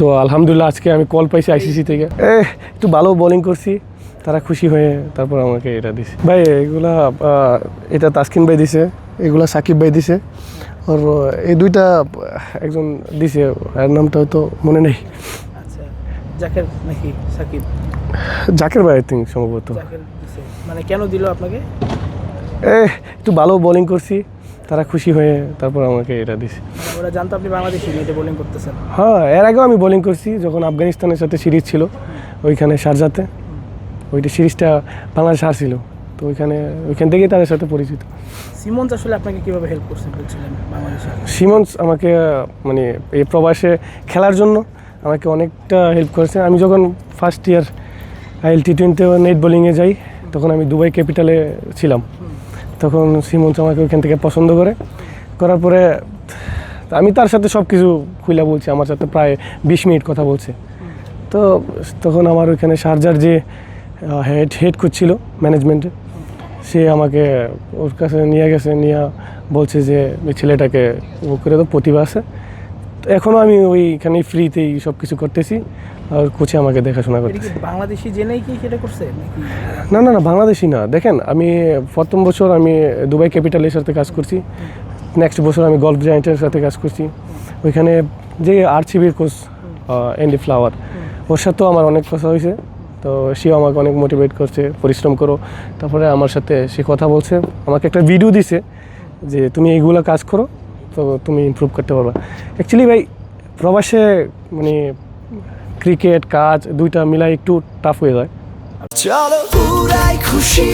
তো আলহামদুলিল্লাহ আজকে আমি কল পাইছি আইসিসি থেকে। এ একটু ভালো বোলিং করছি। তারা খুশি হয়ে তারপর আমাকে এটা দিছে। ভাই এগুলা এটা তাসকিন ভাই দিছে এগুলা সাকিব ভাই দিছে। আর এই দুইটা একজন দিছে এর নামটা হয়তো মনে নেই। আচ্ছা জাকের নাকি সাকিব? জাকের ভাই আই থিঙ্ক সম্ভবত। মানে কেন দিল আপনাকে? এ একটু ভালো বোলিং করছি। তারা খুশি হয়ে তারপর আমাকে এটা দিছে। ওরা জানতো আপনি বাংলাদেশি বোলিং করতেছেন। হ্যাঁ এর আগেও আমি বোলিং করছি যখন আফগানিস্তানের সাথে সিরিজ ছিল ওইখানে শারজাতে ওইটা সিরিজটা বাংলাদেশ হারছিল তো ওইখানে ওইখান থেকেই তাদের সাথে পরিচিত। সিমন্স আসলে আপনাকে কীভাবে হেল্প করছে বলছিলেন বাংলাদেশে? সিমন্স আমাকে মানে এই প্রবাসে খেলার জন্য আমাকে অনেকটা হেল্প করেছে। আমি যখন ফার্স্ট ইয়ার আইএল টি টোয়েন্টিতে নেট বোলিংয়ে যাই তখন আমি দুবাই ক্যাপিটালে ছিলাম। তখন সিমন্স আমাকে ওইখান থেকে পছন্দ করে। করার পরে আমি তার সাথে সব কিছু খুলে বলছি, আমার সাথে প্রায় বিশ মিনিট কথা বলছে। তো তখন আমার ওইখানে শারজার যে হেড হেড করছিল ম্যানেজমেন্টে সে আমাকে ওর কাছে নিয়ে গেছে, নিয়ে বলছে যে ওই ছেলেটাকে ও করে তো প্রতিভা আছে। এখনও আমি ওইখানে ফ্রিতেই সব কিছু করতেছি। আর কোচে আমাকে দেখাশোনা এটা বাংলাদেশি জেনেই কি সেটা করছে না না না বাংলাদেশি না। দেখেন আমি প্রথম বছর আমি দুবাই ক্যাপিটালের সাথে কাজ করছি। নেক্সট বছর আমি গল্ফ জায়েন্টের সাথে কাজ করছি। ওইখানে যে আরসিবির কোচ এন্ডি ফ্লাওয়ার ওর সাথেও আমার অনেক কথা হয়েছে। তো সেও আমাকে অনেক মোটিভেট করছে পরিশ্রম করো। তারপরে আমার সাথে সে কথা বলছে আমাকে একটা ভিডিও দিছে যে তুমি এইগুলো কাজ করো তো তুমি ইমপ্রুভ করতে পারবা। অ্যাকচুয়ালি ভাই প্রবাসে মানে ক্রিকেট কাজ দুইটা মিলাই একটু টাফ হয়ে যায়। চলো উড়াই খুশি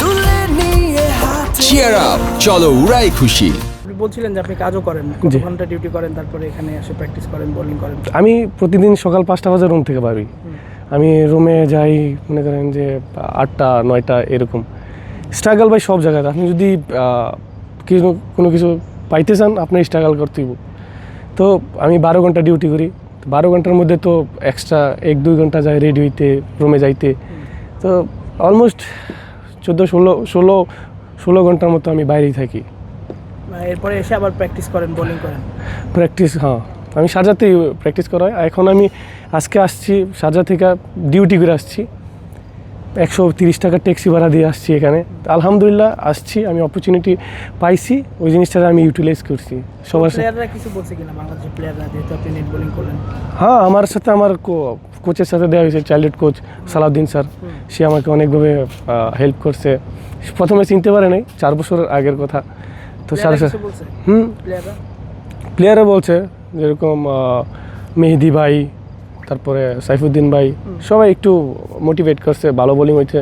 তুলে নিয়ে হাতে চিয়ার আপ চলো উড়াই খুশি। বলছিলেন যে আপনি কাজও করেন ঘণ্টা ডিউটি করেন তারপরে এখানে এসে প্র্যাকটিস করেন বোলিং করেন। আমি প্রতিদিন সকাল পাঁচটা বাজে রুম থেকে পারি আমি রুমে যাই মনে করেন যে আটটা নয়টা এরকম। স্ট্রাগল ভাই সব জায়গায়। আপনি যদি কিছু কোনো কিছু পাইতে চান আপনার স্ট্রাগল করতেই হবে। তো আমি বারো ঘণ্টা ডিউটি করি। বারো ঘণ্টার মধ্যে তো এক্সট্রা এক দুই ঘণ্টা যায় রেডি হইতে রুমে যাইতে। তো অলমোস্ট চোদ্দ ষোলো ষোলো ষোলো ঘণ্টার মতো আমি বাইরেই থাকি। মানে এরপরে এসে আবার প্র্যাকটিস করেন বোলিং করেন? প্র্যাকটিস হ্যাঁ। আমি সারজাতেই প্র্যাকটিস করা হয় এখন আমি আজকে আসছি সারজা থেকে ডিউটি করে আসছি। একশো তিরিশ টাকা ট্যাক্সি ভাড়া দিয়ে আসছি এখানে। আলহামদুলিল্লাহ আসছি আমি অপরচুনিটি পাইছি ওই জিনিসটা আমি ইউটিলাইজ করছি। সবার হ্যাঁ আমার সাথে আমার কোচের সাথে দেওয়া হয়েছে চাইল্ডহুড কোচ সালাউদ্দিন স্যার। সে আমাকে অনেকভাবে হেল্প করছে। প্রথমে চিনতে পারে নাই চার বছর আগের কথা। তো স্যার হুম। প্লেয়াররা? প্লেয়াররা বলছে যেরকম মেহেদি ভাই তারপরে সাইফুদ্দিন ভাই সবাই একটু মোটিভেট করছে ভালো বোলিং হয়েছে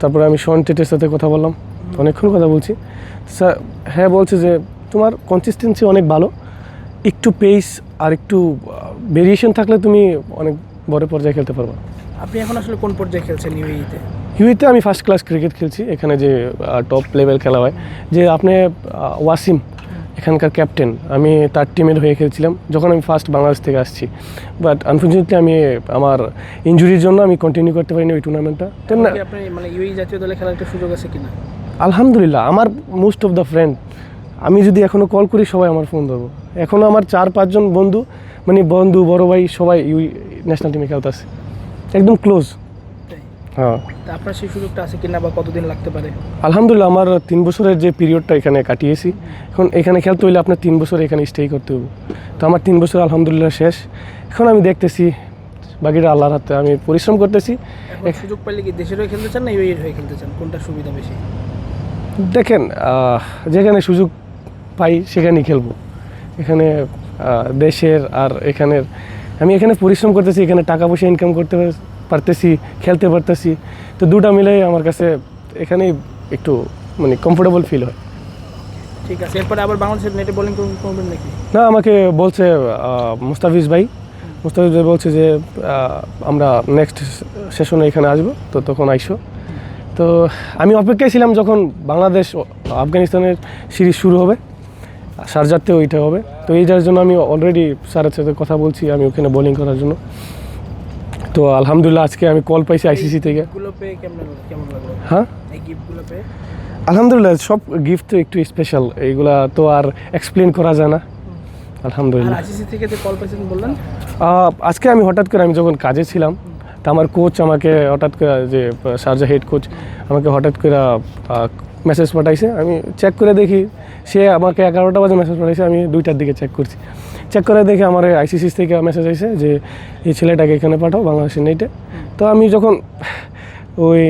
তারপরে আমি শন টেটের সাথে কথা বললাম অনেকক্ষণ কথা বলছি। স্যার হ্যাঁ বলছে যে তোমার কনসিস্টেন্সি অনেক ভালো। একটু পেস আর একটু ভেরিয়েশন থাকলে তুমি অনেক বড় পর্যায়ে খেলতে পারবা। আপনি এখন আসলে কোন পর্যায়ে খেলছেন ইউএইতে ইউইতে আমি ফার্স্ট ক্লাস ক্রিকেট খেলছি এখানে যে টপ লেভেল খেলা হয়। যে আপনি ওয়াসিম এখানকার ক্যাপ্টেন। আমি তার টিমের হয়ে খেলছিলাম যখন আমি ফার্স্ট বাংলাদেশ থেকে আসছি। বাট আনফর্চুনেটলি আমি আমার ইঞ্জুরির জন্য আমি কন্টিনিউ করতে পারিনি ওই টুর্নামেন্টটা তো না মানে ইউএই জাতীয় দলে খেলার একটা সুযোগ আছে কিনা? আলহামদুলিল্লাহ আমার মোস্ট অফ দ্য ফ্রেন্ড আমি যদি এখনও কল করি সবাই আমার ফোন ধরবো। এখনও আমার চার পাঁচজন বন্ধু মানে বন্ধু বড় ভাই সবাই ইউই ন্যাশনাল টিমে খেলতেছে একদম ক্লোজ। হ্যাঁ। আপনার সেই সুযোগটা আছে কিনা বা কতদিন লাগতে পারে? আলহামদুলিল্লাহ আমার তিন বছরের যে পিরিয়ডটা এখানে কাটিয়েছি এখন এখানে খেলতে হইলে আপনার তিন বছর এখানে স্টে করতে হবে তো আমার তিন বছর আলহামদুলিল্লাহ শেষ। এখন আমি দেখতেছি বাকিটা আল্লাহর হাতে আমি পরিশ্রম করতেছি। সুযোগ পাইলে কি দেশের হয়ে খেলতে চান না ইউএইর হয়ে খেলতে চান? কোনটা সুবিধা বেশি? দেখেন যেখানে সুযোগ পাই সেখানেই খেলব। এখানে দেশের আর এখানের আমি এখানে পরিশ্রম করতেছি এখানে টাকা পয়সা ইনকাম করতে পারতেছি খেলতে পারতেছি। তো দুটা মিলে আমার কাছে এখানেই একটু মানে কমফোর্টেবল ফিল হয়। ঠিক আছে এরপরে আবার বাংলাদেশের নেটে বোলিং করবেন নাকি? না আমাকে বলছে মুস্তাফিজ ভাই। মুস্তাফিজ ভাই বলছে যে আমরা নেক্সট সেশনে এখানে আসব তো তখন আইসো। তো আমি অপেক্ষায় ছিলাম যখন বাংলাদেশ আফগানিস্তানের সিরিজ শুরু হবে সারজাতেও ওইটা হবে। তো এইটার জন্য আমি অলরেডি স্যারের সাথে কথা বলছি আমি ওখানে বোলিং করার জন্য। তো আলহামদুলিল্লাহ আজকে আমি কল পাইছি আইসিসি থেকে। হ্যাঁ? আলহামদুলিল্লাহ সব গিফট তো একটু স্পেশাল এইগুলা তো আর এক্সপ্লেন করা যায় না। আলহামদুলিল্লাহ। আইসিসি থেকে যে কল পাইছেন বললেন? আজকে আমি হঠাৎ করে আমি যখন কাজে ছিলাম তা আমার কোচ আমাকে হঠাৎ করে যে সার্জা হেড কোচ আমাকে হঠাৎ করে মেসেজ পাঠাইছে। আমি চেক করে দেখি। সে আমাকে এগারোটা বাজে মেসেজ পাঠাইছে। আমি দুইটার দিকে চেক করছি। চেক করে দেখে আমার আইসিসি থেকে মেসেজ আইছে যে এই ছেলেটাকে এখানে পাঠাও বাংলাদেশের নেটে। তো আমি যখন ওই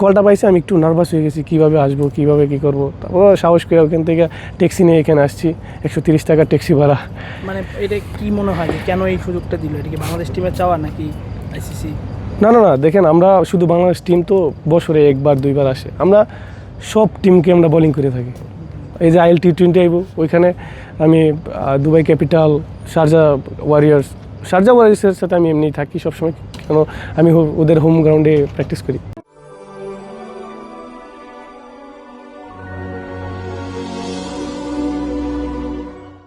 কলটা পাইছি আমি একটু নার্ভাস হয়ে গেছি কীভাবে আসব কীভাবে কী করব? তারপর সাহস করে ওখান থেকে ট্যাক্সি নিয়ে এখানে আসছি একশো তিরিশ টাকার ট্যাক্সি ভাড়া। মানে এটা কি মনে হয় কেন এই সুযোগটা দিল? এটা কি বাংলাদেশ টিমের চাওয়া নাকি আইসিসি না না না দেখেন আমরা শুধু বাংলাদেশ টিম তো বছরে একবার দুইবার আসে। আমরা সব টিমকে আমরা বোলিং করে থাকি। এই যে আইএল টি টোয়েন্টি আইব ওইখানে আমি Dubai capital, Sharjah warriors Sharjah ওয়ারিয়ার্সের সাথে আমি এমনি থাকি সবসময়। কেন? আমি ওদের হোম গ্রাউন্ডে প্র্যাকটিস করি।